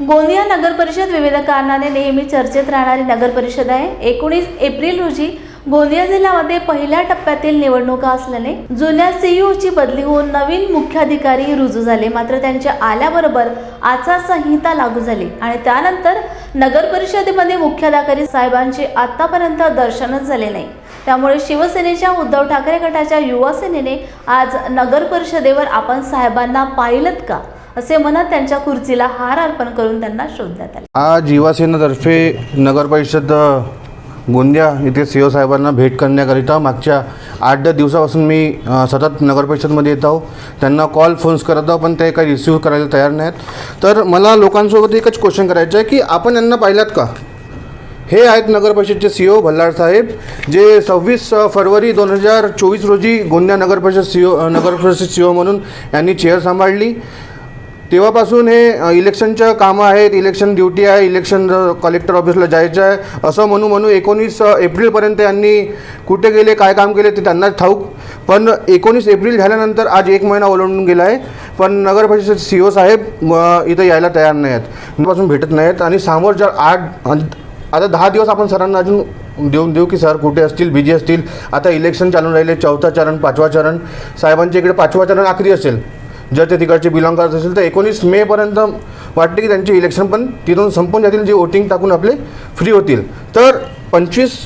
गोंदिया नगर परिषद विविध कारणाने नेहमी चर्चेत राहणारी नगर परिषद आहे. एकोणीस एप्रिल रोजी गोंदिया जिल्ह्यामध्ये पहिल्या टप्प्यातील निवडणुका असल्याने जुन्या सीईओची बदली होऊन नवीन मुख्याधिकारी रुजू झाले. मात्र त्यांच्या आल्याबरोबर आचारसंहिता लागू झाली आणि त्यानंतर नगर परिषदेमध्ये मुख्याधिकारी साहेबांचे आतापर्यंत दर्शनच झाले नाही. त्यामुळे शिवसेनेच्या उद्धव ठाकरे गटाच्या युवा सेनेने आज नगर परिषदेवर आपण साहेबांना पाहिलं का? असे म्हणत त्यांच्या खुर्चीला हार अर्पण करून त्यांना शोधण्यात आले. आज युवासेनातर्फे नगर परिषद गोंदिया येथे सी साहेबांना भेट करण्याकरिता मागच्या आठ दहा दिवसापासून मी सतत नगर परिषदमध्ये येत आहो. त्यांना कॉल फोन्स करत आहो पण ते काही रिसिव्ह करायला तयार नाहीत. तर मला लोकांसोबत एकच क्वेश्चन करायचं आहे की आपण यांना पाहिलात का? हे आहेत नगर परिषदचे सी ओ भल्लाड साहेब जे सव्वीस फरवरी दोन हजार चोवीस रोजी गोंदिया नगर परिषद सी ओ नगर परिषद सी ओ म्हणून यांनी चेअर सांभाळली. तेव्हापासून हे इलेक्शनचं इलेक्शनच्या कामं आहेत इलेक्शन ड्युटी आहे इलेक्शन कलेक्टर ऑफिसला जायचं आहे असं म्हणू म्हणू एकोणीस एप्रिलपर्यंत यांनी कुठे गेले काय काम केले ते त्यांनाच ठाऊक. पण एकोणीस एप्रिल झाल्यानंतर आज एक महिना ओलांडून गेला आहे पण नगर परिषद सी ओ साहेब इथं यायला तयार नाही आहेत पासून भेटत नाहीत. आणि समोर जर आठ आता दहा दिवस आपण सरांना अजून देऊन देऊ की सर कुठे असतील? बिजी असतील? आता इलेक्शन चालून राहिले चौथा चरण पाचवा चरण. साहेबांच्या इकडे पाचवा चरण आखरी असेल. जर ते तिकडचे बिलॉंग करत असेल तर एकोणीस मेपर्यंत वाटते की त्यांचे इलेक्शन पण तिथून संपून जातील जे वोटिंग टाकून आपले फ्री होतील. तर पंचवीस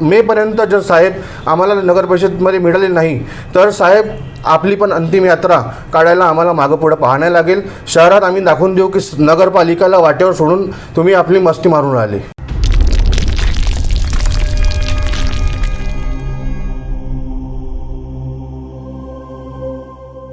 मेपर्यंत जर साहेब आम्हाला नगर परिषदमध्ये मिळाले नाही तर साहेब आपली पण अंतिम यात्रा काढायला आम्हाला मागं पुढं पाहण्या लागेल. शहरात आम्ही दाखवून देऊ की नगरपालिकेला वाटेवर सोडून तुम्ही आपली मस्ती मारून राहिले.